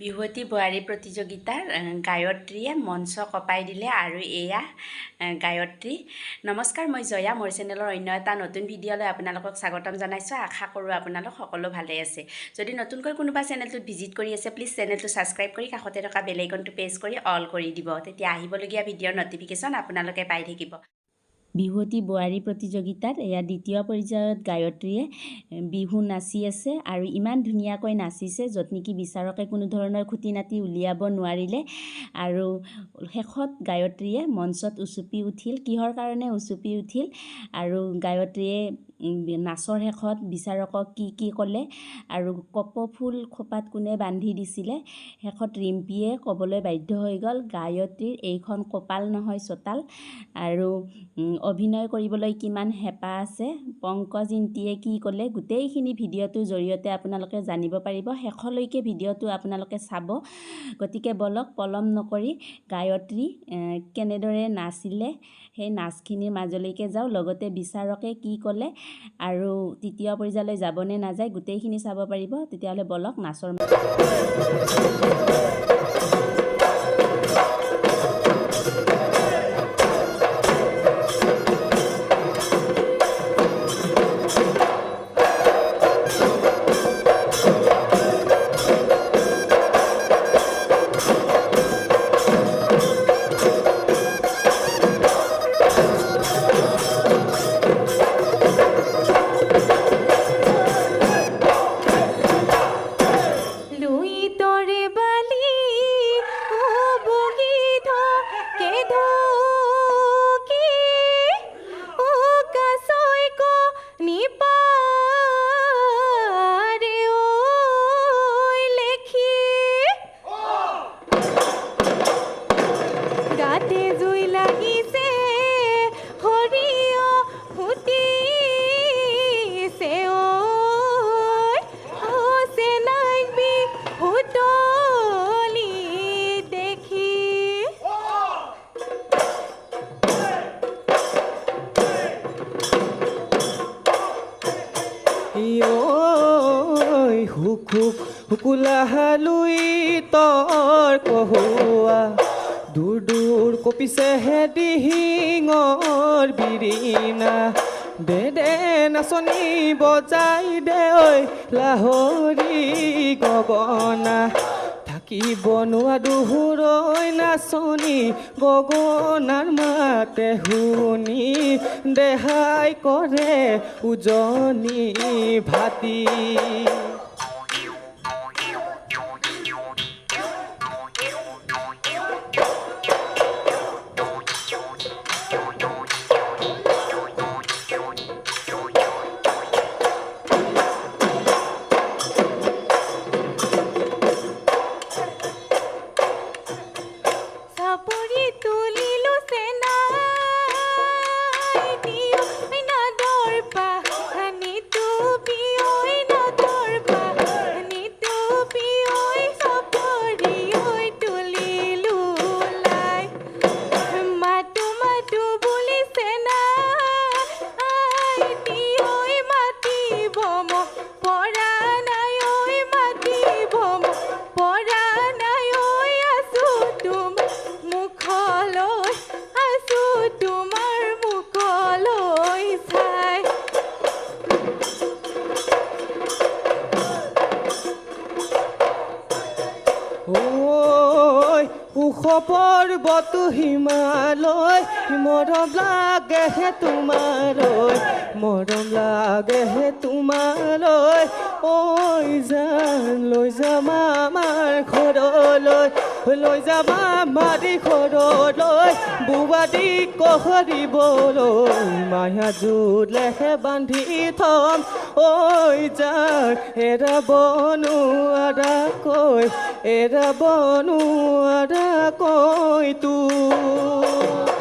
বিহুৱতী বোৱাৰী প্ৰতিযোগিতাৰ গায়ত্ৰীয়ে মঞ্চ কপাই দিলে আৰু এয়া গায়ত্ৰী নমস্কাৰ মই জয়া মোৰ চেনেলৰ অন্য এটা নতুন ভিডিঅ'লৈ আপোনালোকক স্বাগতম জনাইছোঁ। আশা কৰোঁ আপোনালোক সকলো ভালে আছে। যদি নতুনকৈ কোনোবা চেনেলটোত ভিজিট কৰি আছে প্লিজ চেনেলটো ছাবস্ক্ৰাইব কৰি কাষতে থকা বেল আইকনটো প্ৰেছ কৰি অল কৰি দিব। তেতিয়া আহিবলগীয়া ভিডিঅ'ৰ ন'টিফিকেশ্যন আপোনালোকে পাই থাকিব। বিহুৱতী বোৱাৰী প্ৰতিযোগিতাত এয়া দ্বিতীয় পৰ্যায়ত গায়ত্ৰীয়ে বিহু নাচি আছে আৰু ইমান ধুনীয়াকৈ নাচিছে য'ত নেকি বিচাৰকে কোনো ধৰণৰ খুটি নাটি উলিয়াব নোৱাৰিলে আৰু শেষত গায়ত্ৰীয়ে মঞ্চত উচুপি উঠিল। কিহৰ কাৰণে উচুপি উঠিল? আৰু গায়ত্ৰীয়ে নাচৰ শেষত বিচাৰকক কি কি ক'লে? আৰু কপৌফুল খোপাত কোনে বান্ধি দিছিলে? শেষত ৰিম্পীয়ে ক'বলৈ বাধ্য হৈ গ'ল গায়ত্ৰীৰ এইখন কপাল নহয় চোতাল। আৰু অভিনয় কৰিবলৈ কিমান হেঁপাহ আছে? পংকজ ইণ্টিয়ে কি ক'লে? গোটেইখিনি ভিডিঅ'টোৰ জৰিয়তে আপোনালোকে জানিব পাৰিব। শেষলৈকে ভিডিঅ'টো আপোনালোকে চাব। গতিকে বলক পলম নকৰি গায়ত্ৰী কেনেদৰে নাচিলে সেই নাচখিনিৰ মাজলৈকে যাওঁ লগতে বিচাৰকে কি ক'লে আৰু তৃতীয় পৰ্যায়লৈ যাবনে নাযায় গোটেইখিনি চাব পাৰিব। তেতিয়াহ'লে বলক নাচৰ কপিছে হে দিহিঙৰ বিৰিণা দে দে নাচনী বজাই দে ঐ লাহৰি গগনা। থাকিব নোৱাৰোঁ নাচনী গগনাৰ মাতে শুনি দেহাই কৰে উজনি ভাতি ওখ পৰ্বতো হিমালয় মৰম লাগেহে তোমালৈ মৰম লাগেহে তোমালৈ ঐ জান লৈ যাম আমাৰ ঘৰলৈ লৈ যাবা আমাৰ ঘৰলৈ বুবাদি কহৰিবলৈ মায়া জোলেহে বান্ধি থম। ঐ যাৰ এৰাব নোৱাৰাকৈ এৰাব নোৱাৰাকৈ তোৰ।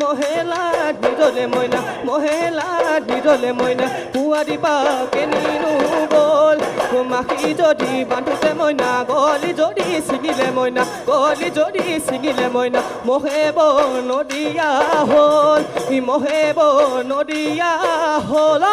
মহেলা, নিরলে মইনা মহেলা, নিরলে মইনা পুয়া দিবা কেনি বল মাখি যদি বান্ধোতে মইনা গলি যদি ছিঙিলে মইনা গলি যদি ছিঙিলে মইনা মহে বনদিয়া হল মহে বনদিয়া হল।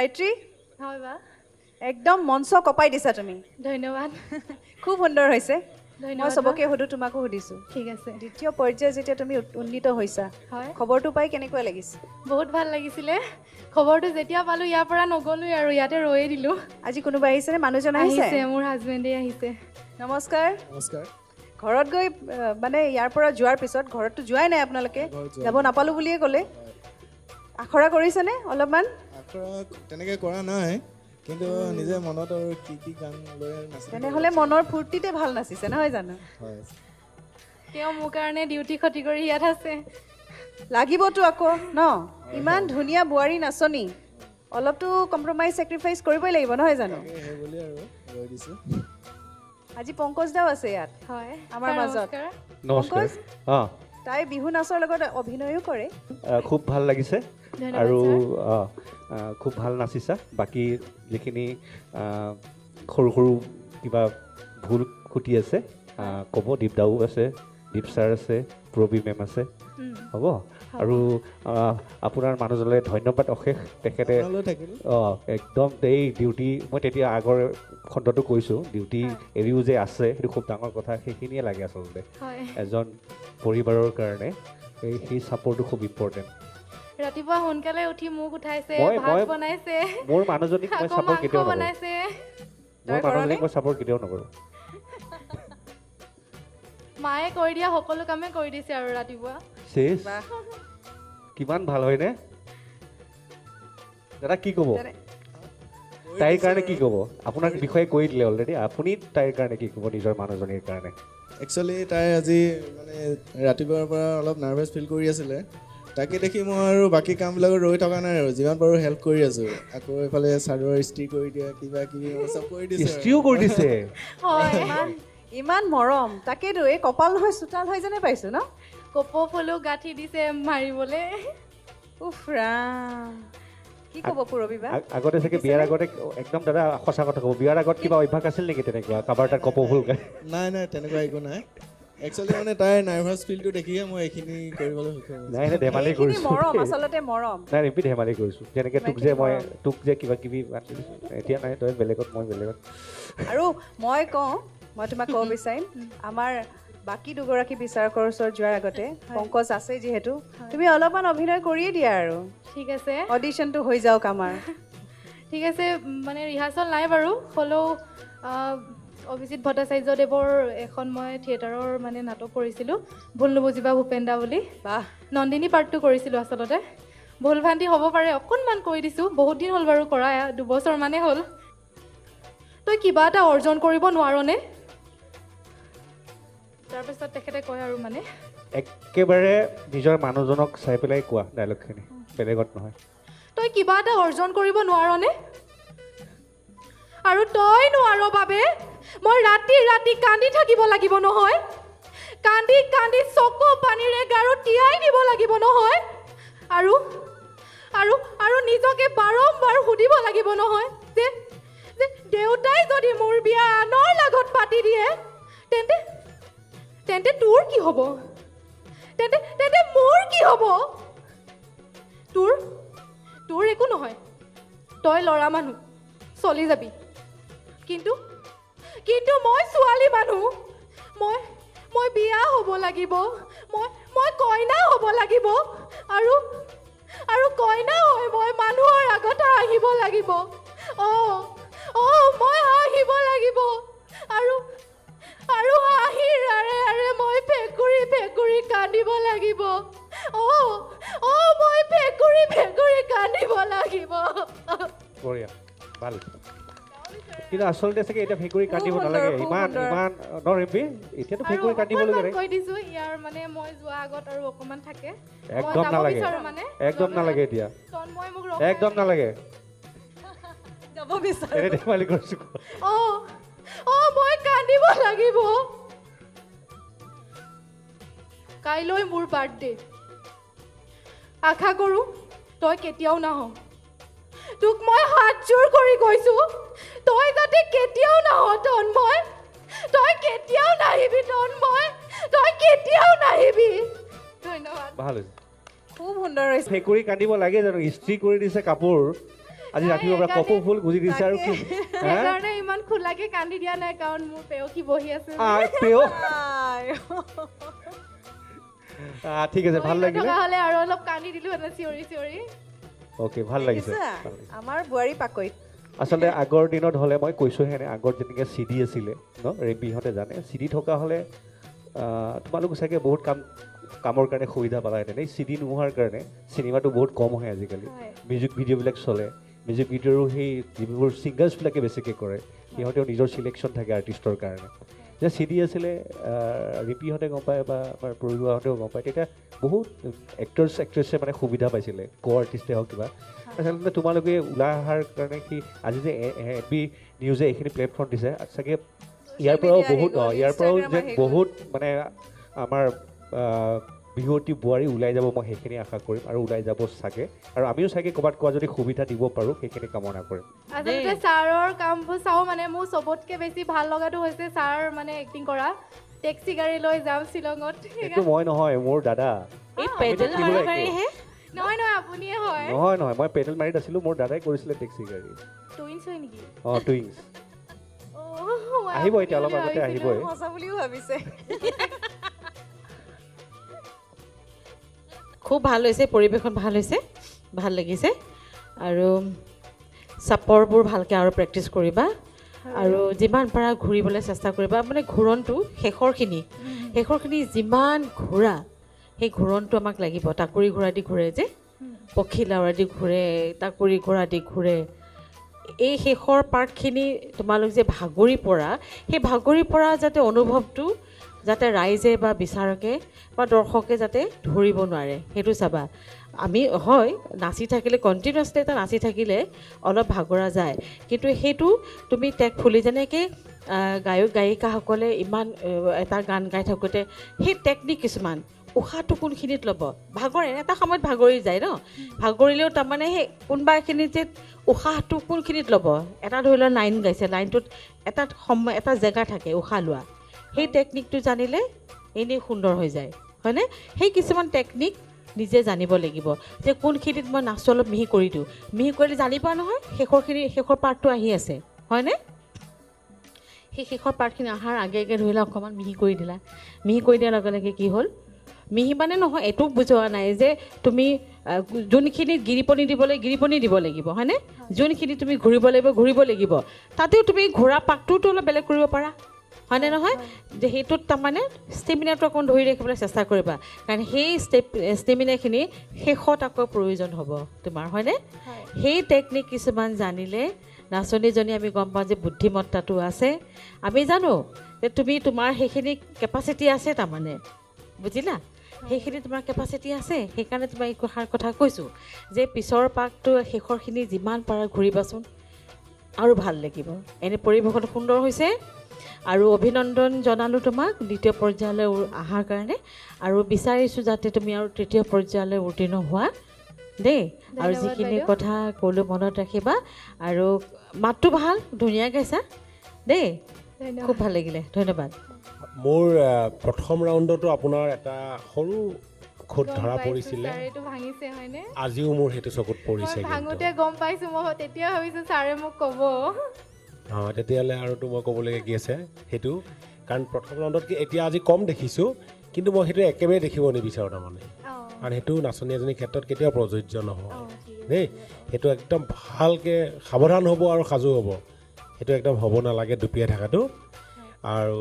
গায়ত্ৰী? হয় বা? একদম মঞ্চ কপাই দিছা তুমি। ধন্যবাদ। খুব সুন্দৰ হৈছে। মই চবকে সুধো তোমাকো সুধিছোঁ। ঠিক আছে। দ্বিতীয় পৰ্যায়ত যেতিয়া তুমি উন্নীত হৈছা হয়। খবৰটো পাই কেনেকুৱা লাগিছে? বহুত ভাল লাগিছিলে। খবৰটো যেতিয়া পালোঁ ইয়াৰ পৰা নগ'লোৱে আৰু ইয়াতে ৰৈয়ে দিলোঁ। আজি কোনোবা আহিছেনে? মানুহজন আহিছে? মোৰ হাজবেণ্ডে আহিছে। নমস্কাৰ। নমস্কাৰ। ঘৰত গৈ মানে ইয়াৰ পৰা যোৱাৰ পিছত ঘৰততো যোৱাই নাই আপোনালোকে যাব নাপালোঁ বুলিয়ে ক'লে। আখৰা কৰিছেনে অলপমান? তেনেকৈ কৰা নাই কিন্তু নিজে মনত আৰু কি কি গান লৈ তেনেহ'লে মনৰ ফূৰ্তিতে ভাল নাচিছে নহয় জানো? হয়। তেওঁ মোৰ কাৰণে ডিউটি ক্ষতি কৰি ইয়াত আছে। লাগিবতো আকৌ ন? ইমান ধুনীয়া বোৱাৰী নাচনী। অলপতো কম্প্ৰমাইজ ছেক্ৰিফাইচ কৰিবই লাগিব নহয় জানো? আজি পংকজ দাও আছে ইয়াত হয় আমাৰ মাজত। নমস্কাৰ। নমস্কাৰ। পংকজ? তাই বিহু নাচৰ লগত অভিনয়ো কৰে। খুব ভাল লাগিছে। ধন্যবাদ, আৰু খুব ভাল নাচিছা। বাকী যিখিনি সৰু সৰু কিবা ভুল খুটি আছে ক'ব। দীপদাও আছে দীপ ছাৰ আছে প্ৰবী মেম আছে। হ'ব। আৰু আপোনাৰ মানুহজনলৈ ধন্যবাদ অশেষ। তেখেতে অঁ একদম এই ডিউটি। মই তেতিয়া আগৰ খণ্ডটো কৈছোঁ ডিউটি এৰিও যে আছে সেইটো খুব ডাঙৰ কথা সেইখিনিয়ে লাগে আচলতে। হয়। এজন পৰিবাৰৰ কাৰণে এই সেই ছাপৰ্টটো খুব ইম্পৰ্টেণ্ট ৰাতিপুৱা সোনকালে উঠি মোক উঠাইছে ভাত বনাইছে। মোৰ মানুহজনীক মই ছাপৰ্ট কেতিয়াও নকৰোঁ। বনাইছে। মোৰ? মানুহজনীক মই ছাপৰ্ট কেতিয়াও নকৰোঁ। মায়ে কৰি দিয়া সকলো কামে কৰি দিছে আৰু ৰাতিপুৱা। বাহ। কিমান ভাল হয়নে? দাদা কি ক'ব? তাইৰ কাৰণে কি ক'ব? আপোনাৰ বিষয়ে কৈ দিলে অলৰেডি আপুনি তাইৰ কাৰণে কি ক'ব? নিজৰ মানুহজনীৰ কাৰণে। একচুৱেলি তাই আজি মানে ৰাতিপুৱাৰ পৰা অলপ নাৰ্ভাছ ফিল কৰি আছিলে। তাকে দেখি মই আৰু বাকী কামবিলাকত ৰৈ থকা নাই আৰু যিমান পাৰোঁ হেল্প কৰি আছোঁ। আকৌ এইফালে চাদৰ ইস্ত্ৰি কৰি দিয়া কিবা কিবি চব কৰি দিছোঁ আৰু। ইষ্ট্ৰিও কৰি দিছে? হয় ইমান ইমান মৰম। তাকেতো এই কপাল নহয় চোতাল হয় যেনে পাইছোঁ ন? কপৌ ফুলো গাঁঠি দিছে মাৰিবলৈ। উফ ৰাম। কি ক'ব পুৰবী বা আ- আগতে চাগে বিয়াৰ আগতে একদম দাদা সঁচা কথা ক'ব বিয়াৰ আগত কিবা অভ্যাস আছিল নেকি তেনেকুৱা? কাৰোবাৰ তাত কপৌ ফুল গায় নাই নাই তেনেকুৱা একো নাই। একচুৱেলি মানে তাইৰ নাৰ্ভাছ ফিলটো দেখিহে মই এইখিনি কৰিবলৈ সক্ষম নাই নাই ধেমালি কৰিছোঁ। মৰম আচলতে মৰম। নাই ৰিম্পি ধেমালি কৰিছোঁ। যেনেকৈ তোক যে মই। তোক যে কিবা কিবি এতিয়া নাই তই বেলেগত মই বেলেগত। আৰু মই কওঁ মই তোমাক ক'ব বিচাৰিম আমাৰ বাকী দুগৰাকী বিচাৰকৰ ওচৰত যোৱাৰ আগতে পংকজ আছে যিহেতু। তুমি অলপমান অভিনয় কৰিয়ে দিয়া আৰু। ঠিক আছে। অডিশ্যনটো হৈ যাওক আমাৰ। ঠিক আছে মানে ৰিহাৰ্চল নাই বাৰু। হ'লেও আহ, অভিজিত ভট্টাচাৰ্যদেৱৰ এখন মই থিয়েটাৰৰ মানে নাটক কৰিছিলোঁ। ভুল নুবুজিবা ভূপেন্দা বুলি। বাহ। নন্দিনী পাৰ্টটো কৰিছিলোঁ আচলতে। ভুল ভ্ৰান্তি হ'ব পাৰে অকণমান কৰি দিছোঁ। বহুত দিন হ'ল বাৰু কৰা দুবছৰমানেই হ'ল। তই কিবা এটা অৰ্জন কৰিব নোৱাৰনে? তাৰপিছত তেখেতে কয় আৰু মানে একেবাৰে নিজৰ মানুহজনক চাই পেলাই কোৱা ডাইলগখিনি বেলেগত নহয়। তই কিবা এটা অৰ্জন কৰিব নোৱাৰনে? আৰু তই নোৱাৰ বাবে মই ৰাতি ৰাতি কান্দি থাকিব লাগিব নহয়। কান্দি কান্দি চকু পানীৰে গাৰু তিয়াই দিব লাগিব নহয়। আৰু আৰু আৰু নিজকে বাৰম্বাৰ সুধিব লাগিব নহয় যে দেউতাই যদি মোৰ বিয়া আনৰ লগত পাতি দিয়ে তেন্তে তেন্তে তোৰ কি হ'ব? তেন্তে তেন্তে মোৰ কি হ'ব? তোৰ তোৰ একো নহয়। তই ল'ৰা মানুহ চলি যাবি। কিন্তু কিন্তু মই ছোৱালী মানুহ মই মই বিয়া হ'ব লাগিব। মই মই কইনা হ'ব লাগিব। আৰু আৰু কইনা হৈ মই মানুহৰ আগত আহিব লাগিব। অঁ অঁ মই হাঁহিব লাগিব। আৰু আৰু ভেকুৰি ভেকুৰি কান্দিব লাগিব। অঁ অঁ মই ভেকুৰি ভেকুৰি কান্দিব লাগিব। বঢ়িয়া ভাল। কিন্তু আচলতে চাগে এতিয়া ভেকুৰী খুব নালাগে। ইমান। ইমান এতিয়াতো ভেকুৰী কৈ দিছো ইয়াৰ মানে মই যোৱা আগত আৰু অকণমান থাকে। একদম নালাগে। একদম নালাগে এতিয়া। একদম নালাগে। যাব বিচাৰো। এনে ধেমালি কৰিছো। অঁ অঁ মই কান্দিব লাগিব। কাইলৈ মোৰ বাৰ্থডে। আশা কৰোঁ তই কেতিয়াও নাহ। তোক মই হাতযোৰ কৰি কৈছো তই যাতে কেতিয়াও নাহ তন্ময়। তই কেতিয়াও নাহিবি তন্ময় তই কেতিয়াও নাহিবি। ধন্যবাদ। ভাল হৈছে। খুব সুন্দৰ হৈছে। ভেকুৰী কান্দিব লাগে জানো ইস্ত্ৰি কৰি দিছে কাপোৰ। আজি ৰাতিপুৱাৰ পৰা কপৌ ফুল গুজি দিছে আৰু কি? সেইকাৰণে ইমান খোলাকে কান্দি দিয়া নাই কাৰণ মোৰ পেয়সী বহি আছে পেয় ঠিক আছে ভাল লাগিলে। হ'লে আৰু অলপ কান্দি দিলো এনে চিঞৰি চিঞৰি। অ'কে ভাল লাগিছে। আমাৰ বোৱাৰী পাকৈত। আচলতে আগৰ দিনত হ'লে মই কৈছোঁহে নে আগত যেনেকৈ চি ডি আছিলে ন ৰেম্পিহঁতে জানে চি ডি থকা হ'লে তোমালোক চাগে বহুত কাম কামৰ কাৰণে সুবিধা পালাহেঁতেন এই চি ডি নোহোৱাৰ কাৰণে চিনেমাটো বহুত কম হয় আজিকালি। মিউজিক ভিডিঅ'বিলাক চলে। মিউজিক ভিডিঅ'ৰো সেই যিবোৰ ছিংগাৰ্ছবিলাকে বেছিকৈ কৰে সিহঁতেও নিজৰ চিলেকশ্যন থাকে আৰ্টিষ্টৰ কাৰণে। যেতিয়া চি ডি আছিলে ৰিপিহঁতে গম পায় বা আমাৰ পৰিবাৰহঁতেও গম পায় তেতিয়া বহুত এক্টৰ্ছ এক্ট্ৰেছে মানে সুবিধা পাইছিলে ক' আৰ্টিষ্টে হওক কিবা আচলতে তোমালোকে ওলাই অহাৰ কাৰণে কি আজি যে এ বি নিউজে এইখিনি প্লেটফৰ্ম দিছে চাগে ইয়াৰ পৰাও বহুত অঁ ইয়াৰ পৰাও যেন গ'ল। বহুত মানে আমাৰ বিহুৱতী বোৱাৰী ওলাই যাব মই সেইখিনি আশা কৰিম আৰু ওলাই যাব চাগে। আৰু আমিও চাগে ক'ৰবাত কোৱা যদি সুবিধা দিব পাৰোঁ সেইখিনি কামনা কৰিম। আচলতে ছাৰৰ কামবোৰ চাওঁ মানে মোৰ চবতকৈ বেছি ভাল লগাটো হৈছে ছাৰ মানে এক্টিং কৰা। টেক্সি গাড়ী লৈ যাম শ্বিলঙত। এইটো মই নহয় মোৰ দাদা। নহয় নহয় আপুনিয়ে হয়। নহয় নহয় মই পেডেল মাৰিত আছিলোঁ মোৰ দাদাই কৰিছিলে টেক্সি গাড়ী। টুইনছ হয় নেকি? অঁ টুইংছ আহিব এতিয়া অলপ বুলি আগতে। আহিবই। সঁচা বুলিও ভাবিছে। খুব ভাল হৈছে পৰিৱেশন ভাল হৈছে ভাল লাগিছে। আৰু চাপৰবোৰ ভালকৈ আৰু প্ৰেক্টিচ কৰিবা। আৰু যিমান পাৰা ঘূৰিবলৈ চেষ্টা কৰিবা মানে ঘূৰণটো শেষৰখিনি। শেষৰখিনি যিমান ঘূৰা সেই ঘূৰণটো আমাক লাগিব। টাকুৰি ঘোঁৰা দি ঘূৰে যে পক্ষী লাওৰা দি ঘূৰে টাকুৰি ঘোঁৰা দি ঘূৰে। এই শেষৰ পাৰ্টখিনি তোমালোক যে ভাগৰি পৰা সেই ভাগৰি পৰা যাতে অনুভৱটো যাতে ৰাইজে বা বিচাৰকে বা দৰ্শকে যাতে ধৰিব নোৱাৰে। সেইটো চাবা। আমি হয় নাচি থাকিলে কণ্টিনিউৱাছলি এটা নাচি থাকিলে অলপ ভাগৰা যায়। কিন্তু সেইটো তুমি টেক ফুলি যেনেকৈ গায়ক গায়িকাসকলে ইমান এটা গান গাই থাকোঁতে সেই টেকনিক কিছুমান উশাহটো কোনখিনিত ল'ব? ভাগৰে এটা সময়ত ভাগৰি যায় ন? ভাগৰিলেও তাৰমানে সেই কোনোবা এখিনিত যে উশাহটো কোনখিনিত ল'ব? এটা ধৰি লোৱা লাইন গাইছে লাইনটোত এটা সময় এটা জেগা থাকে উশাহ লোৱা। সেই টেকনিকটো জানিলে এনেই সুন্দৰ হৈ যায়। হয়নে? সেই কিছুমান টেকনিক নিজে জানিব লাগিব। যে কোনখিনিত মই নাচটো অলপ মিহি কৰি দিওঁ। মিহি কৰিলে জানিবা নহয় শেষৰখিনি শেষৰ পাৰ্টটো আহি আছে। হয়নে? সেই শেষৰ পাৰ্টখিনি অহাৰ আগে আগে ধৰিলা অকণমান মিহি কৰি দিলা। মিহি কৰি দিয়াৰ লগে লগে কি হ'ল? মিহি মানে নহয় এইটো বুজোৱা নাই যে তুমি আহ, যোনখিনিত গিৰিপনি দিবলৈ গিৰিপনি দিব লাগিব হয়নে? যোনখিনি তুমি ঘূৰিব লাগিব ঘূৰিব লাগিব। তাতেও তুমি ঘূৰা পাকটোতো অলপ বেলেগ কৰিব পাৰা। হয়নে নহয়? যে সেইটোত তাৰমানে ষ্টেমিনাটো অকণ ধৰি ৰাখিবলৈ চেষ্টা কৰিবা। কাৰণ সেই ষ্টেপ ষ্টেমিনাখিনি শেষত আকৌ প্ৰয়োজন হ'ব। তোমাৰ হয়নে? সেই টেকনিক কিছুমান জানিলে নাচনীজনী আমি গম পাওঁ যে বুদ্ধিমত্তাটো আছে। আমি জানো যে তুমি তোমাৰ সেইখিনি কেপাচিটি আছে তাৰমানে। বুজিলা? সেইখিনি তোমাৰ কেপাচিটি আছে। সেইকাৰণে তোমাক এই কথাৰ কথা কৈছোঁ। যে পিছৰ পাকটো শেষৰখিনি যিমান পাৰা ঘূৰিবাচোন। আৰু ভাল লাগিব। এনে পৰিৱেশন সুন্দৰ হৈছে। আৰু অভিনন্দন জনালোঁ তোমাক দ্বিতীয় পৰ্যায়লৈ অহাৰ কাৰণে। আৰু বিচাৰিছোঁ যাতে তুমি আৰু তৃতীয় পৰ্যায়লৈ উত্তীৰ্ণ হোৱা। দেই আৰু যিখিনি। কথা ক'লোঁ মনত ৰাখিবা। আৰু মাতটো ভাল ধুনীয়া গাইছা দেই খুব ভাল লাগিলে ধন্যবাদ। মোৰ প্ৰথম ৰাউণ্ডতো আপোনাৰ এটা সৰু গম ধৰা পৰিছিলে। আজিও মোৰ সেইটো চকুত পৰিছে ভাঙোতে গম পাইছোঁ মই তেতিয়া ভাবিছোঁ ছাৰে মোক ক'ব। অঁ তেতিয়াহ'লে আৰুতো মই ক'বলগীয়া কি আছে সেইটো। কাৰণ প্ৰথম ৰাউণ্ডতকৈ এতিয়া আজি কম দেখিছোঁ কিন্তু মই সেইটো একেবাৰে দেখিব নিবিচাৰোঁ তাৰমানে। কাৰণ সেইটো নাচনী এজনীৰ ক্ষেত্ৰত কেতিয়াও প্ৰযোজ্য নহয় দেই। সেইটো একদম ভালকৈ সাৱধান হ'ব আৰু সাজু হ'ব। সেইটো একদম হ'ব নালাগে দুপিয়াই থকাটো। আৰু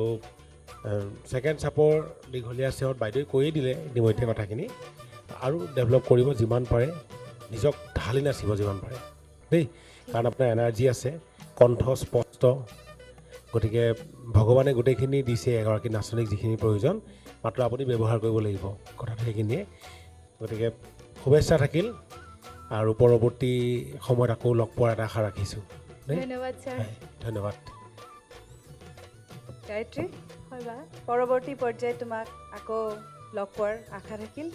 ছেকেণ্ড চাপৰ দীঘলীয়া চেহত বাইদেৱে কৈয়ে দিলে ইতিমধ্যে কথাখিনি। আৰু ডেভেলপ কৰিব যিমান পাৰে নিজক ঢালি নাচিব যিমান পাৰে দেই। কাৰণ আপোনাৰ এনাৰ্জি আছে। কণ্ঠ স্পষ্ট। গতিকে ভগৱানে গোটেইখিনি দিছে এগৰাকী নাচনীক যিখিনি প্ৰয়োজন মাত্ৰ আপুনি ব্যৱহাৰ কৰিব লাগিব কথাটো সেইখিনিয়ে। গতিকে শুভেচ্ছা থাকিল আৰু পৰৱৰ্তী সময়ত আকৌ লগ পোৱাৰ এটা আশা ৰাখিছোঁ। ছাৰ। ধন্যবাদ। গায়ত্ৰী হয় বা? পৰৱৰ্তী পৰ্যায়ত তোমাক আকৌ লগ পোৱাৰ আশা থাকিল।